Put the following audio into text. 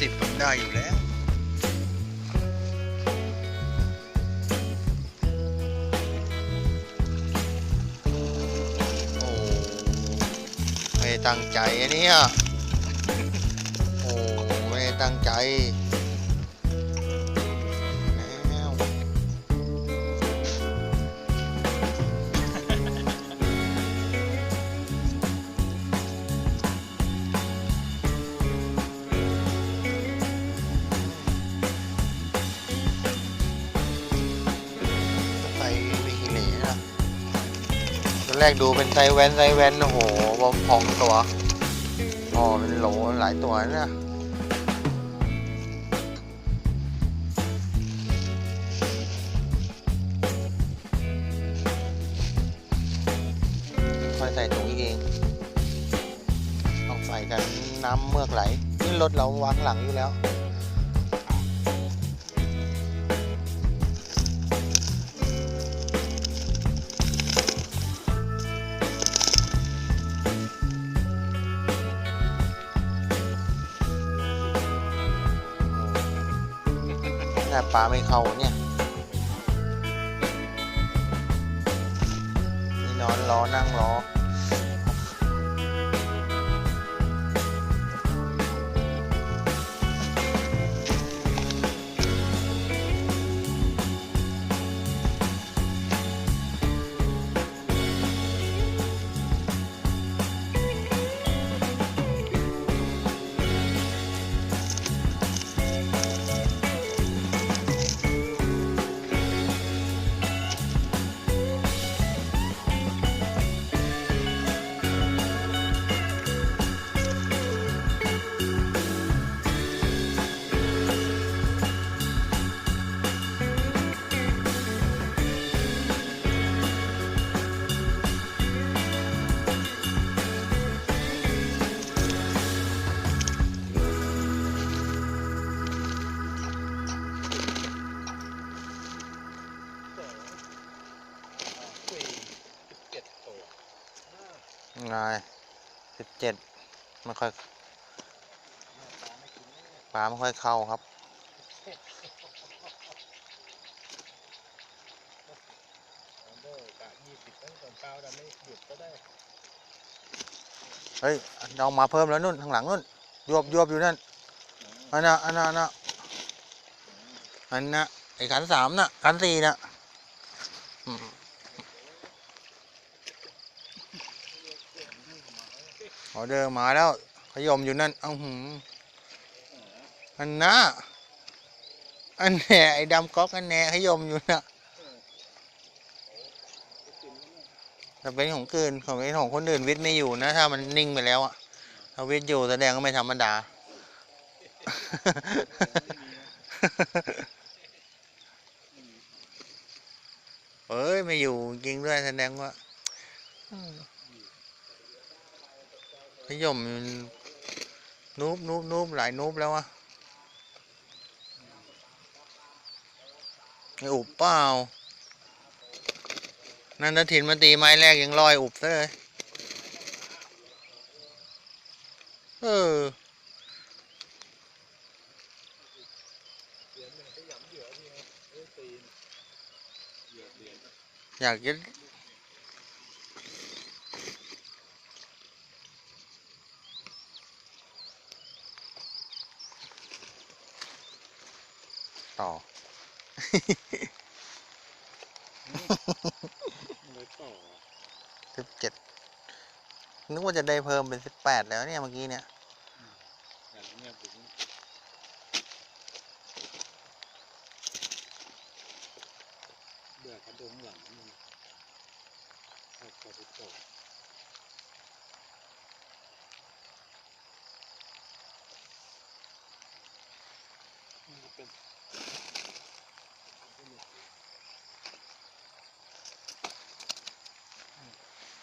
สิบได้อยู่แล้วโอ้ไม่ตั้งใจเนี่ย โอ้ไม่ตั้งใจ แรกดูเป็นไซแวนไซแวนโอ้โหบอมพองตัวอ๋อเป็นโหลหลายตัวนะค่อยใส่ถุงอีกเองต้องใส่กันน้ำเมือกไหลนี่รถเราวางหลังอยู่แล้ว น่าปลาไม่เข้าเนี่ยนี่นอนรอนั่งรอ ไงสิบเจ็ดไม่ค่อยปลาไม่ค่อยเข้าครับ เฮ้ยเอามาเพิ่มแล้วนุ่น ข้างหลังนุ่น ยวบยวบอยู่นั่น อันน่ะ อันน่ะอันน่ะอันน่ะไอ้ขันสามน่ะขันสี่น่ะอืม ออเดอร์มาแล้ว ขยมอยู่นั่น เอ้าหืมอันน่ะอันแหน่ไอ้ดำก๊อกอันแหน่ขยมอยู่น่ะแต่เป็นของเกินของเป็นของคนอื่นวิทย์ไม่อยู่นะ ถ้ามันนิ่งไปแล้วอะถ้าวิทย์อยู่แสดงก็ไม่ธรรมดา เอ้ย ไม่อยู่จริงด้วยแสดงว่า อืมพยมมันนูบนูบนูบหลายนูบแล้วอะไออุบเปล่า นั่นถ้าถิ่นมาตีไม้แรกยังลอยอุบซะเลย เอออยากจะ ต่อสิบเจ็ดนึกว่าจะได้เพิ่มเป็นสิบแปดแล้วเนี่ยเมื่อกี้เนี่ยเบื่อกระดงหลังมันเอาพอไปตกมันเป็น